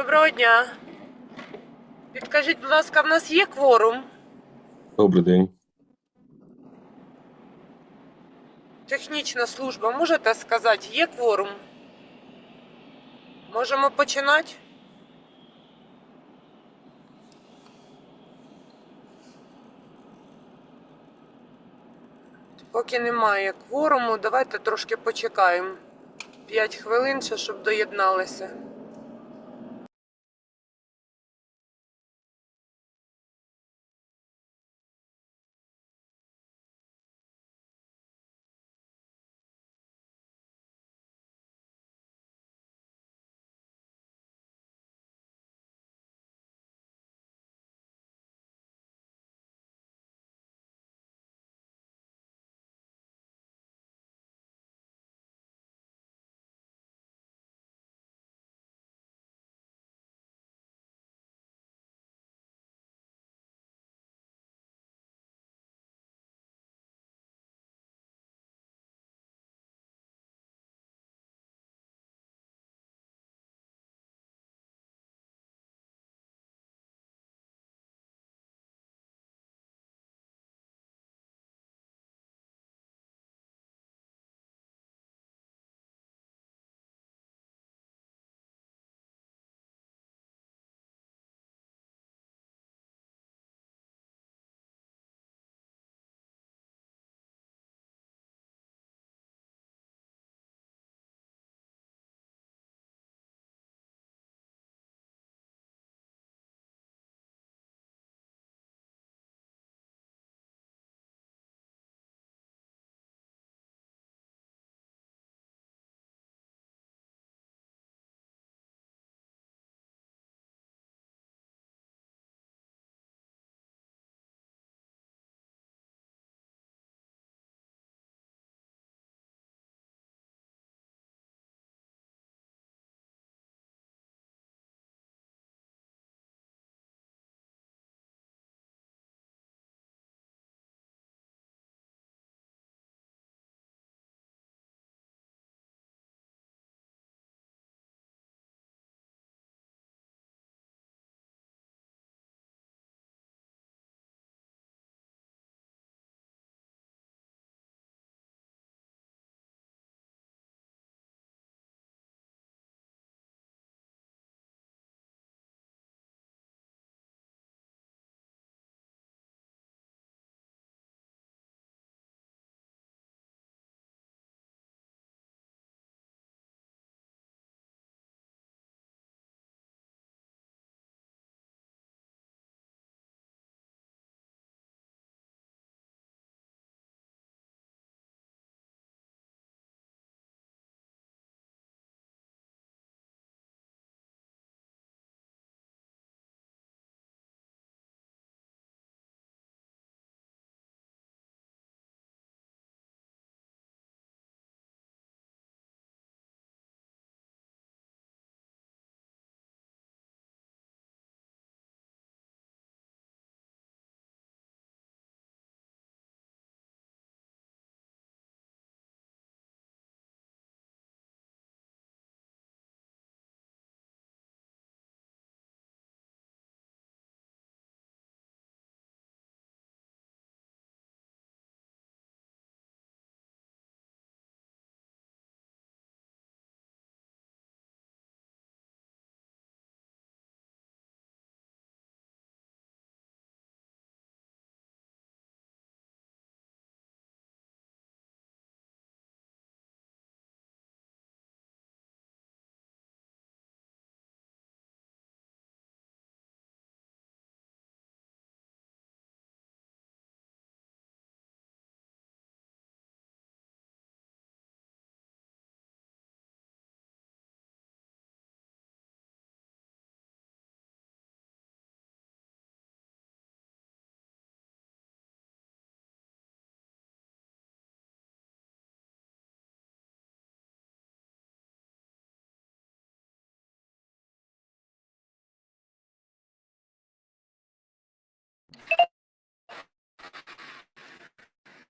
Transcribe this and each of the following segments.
Доброго дня. Підкажіть, будь ласка, в нас є кворум? Добрий день. Технічна служба, можете сказати, є кворум? Можемо починати? Поки немає кворуму, давайте трошки почекаємо. 5 хвилин ще, щоб доєдналися.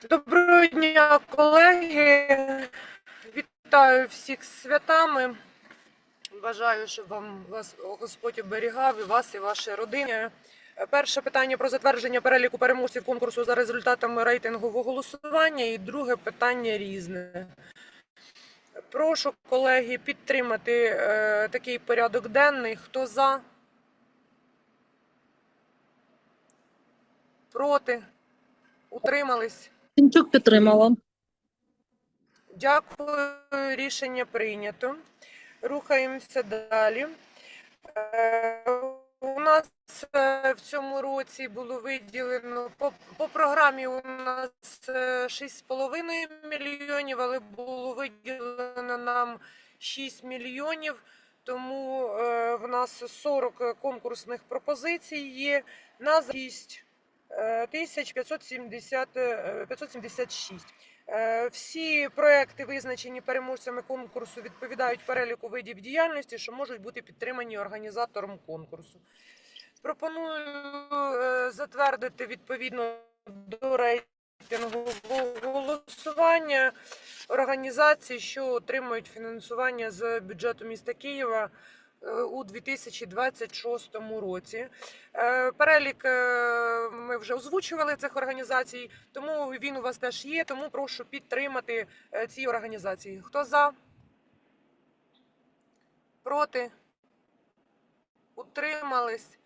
Доброго дня, колеги. Вітаю всіх з святами. Бажаю, щоб вам вас Господь оберігав і вас, і ваші родини. Перше питання про затвердження переліку переможців конкурсу за результатами рейтингового голосування. І друге питання різне. Прошу, колеги, підтримати е, такий порядок денний. Хто за? Проти? Утримались? Тимчук підтримала. Дякую, рішення прийнято. Рухаємося далі. Е, У нас е, в цьому році було виділено по, по програмі у нас е, 6,5 мільйонів, але було виділено нам 6 мільйонів. Тому е, в нас 40 конкурсних пропозицій є на 6 тисяч 570, е, 576. Е, Всі проекти, визначені переможцями конкурсу, відповідають переліку видів діяльності, що можуть бути підтримані організатором конкурсу. Пропоную е, затвердити відповідно до рейтингового голосування організації, що отримують фінансування з бюджету міста Києва у 2026 році. Е, Перелік е, ми вже озвучували цих організацій, тому він у вас теж є. Тому прошу підтримати е, ці організації. Хто за? Проти? Утримались?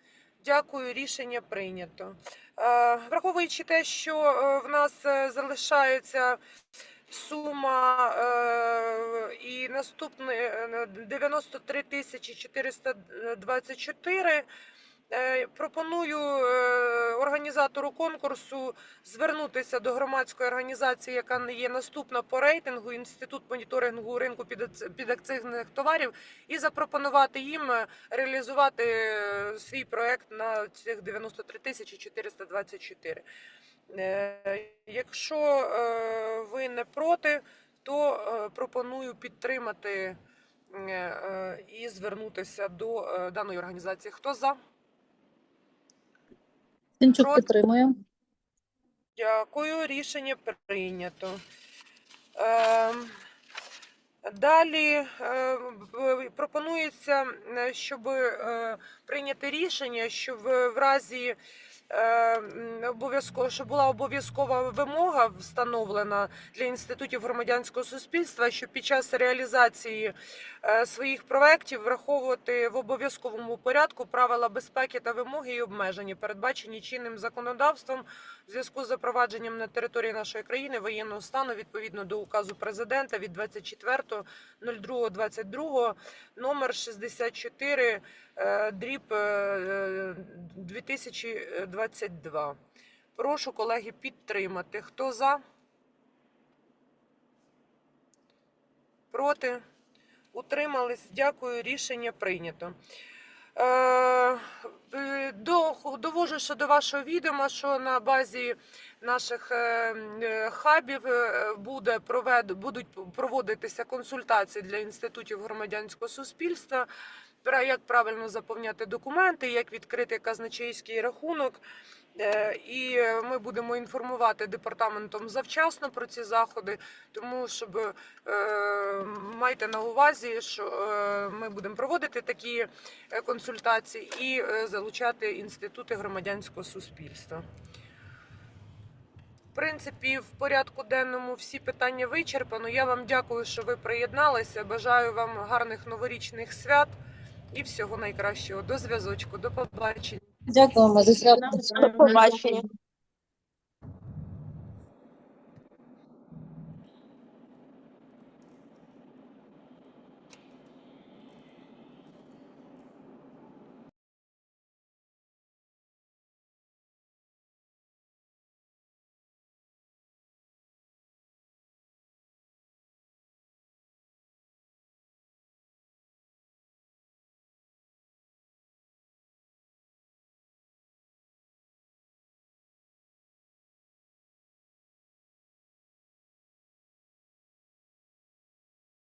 Дякую, рішення прийнято. Е, Враховуючи те, що е, в нас е, залишається сума е, і наступне е, 93 тисячі 424, Е, Пропоную е, організатору конкурсу звернутися до громадської організації, яка є наступна по рейтингу Інститут моніторингу ринку підац- підакцизних товарів, і запропонувати їм реалізувати свій проект на цих 93 тисячі 424. Е, Якщо е, ви не проти, то е, пропоную підтримати і звернутися до даної організації. Хто за? Проти? підтримує. Дякую, рішення прийнято. Ем, Далі пропонується, щоб прийняти рішення, що в разі обов'язково, що була обов'язкова вимога встановлена для інститутів громадянського суспільства, що під час реалізації е, своїх проєктів враховувати в обов'язковому порядку правила безпеки та вимоги і обмеження, передбачені чинним законодавством в зв'язку з запровадженням на території нашої країни воєнного стану відповідно до указу президента від 24.02.22 номер 64 е, дріб е, 2022. Прошу колеги підтримати. Хто за? Проти? Утримались? Дякую. Рішення прийнято. Е, е, до, довожу ще до вашого відома, що на базі наших е, хабів буде провед, будуть проводитися консультації для інститутів громадянського суспільства, як правильно заповняти документи, як відкрити казначейський рахунок. Е, І ми будемо інформувати департаментом завчасно про ці заходи, тому щоб е, майте на увазі, що е, ми будемо проводити такі консультації і залучати інститути громадянського суспільства. В принципі, в порядку денному всі питання вичерпано. Я вам дякую, що ви приєдналися. Бажаю вам гарних новорічних свят і всього найкращого. До зв'язочку, до побачення. Дякуємо за До побачення.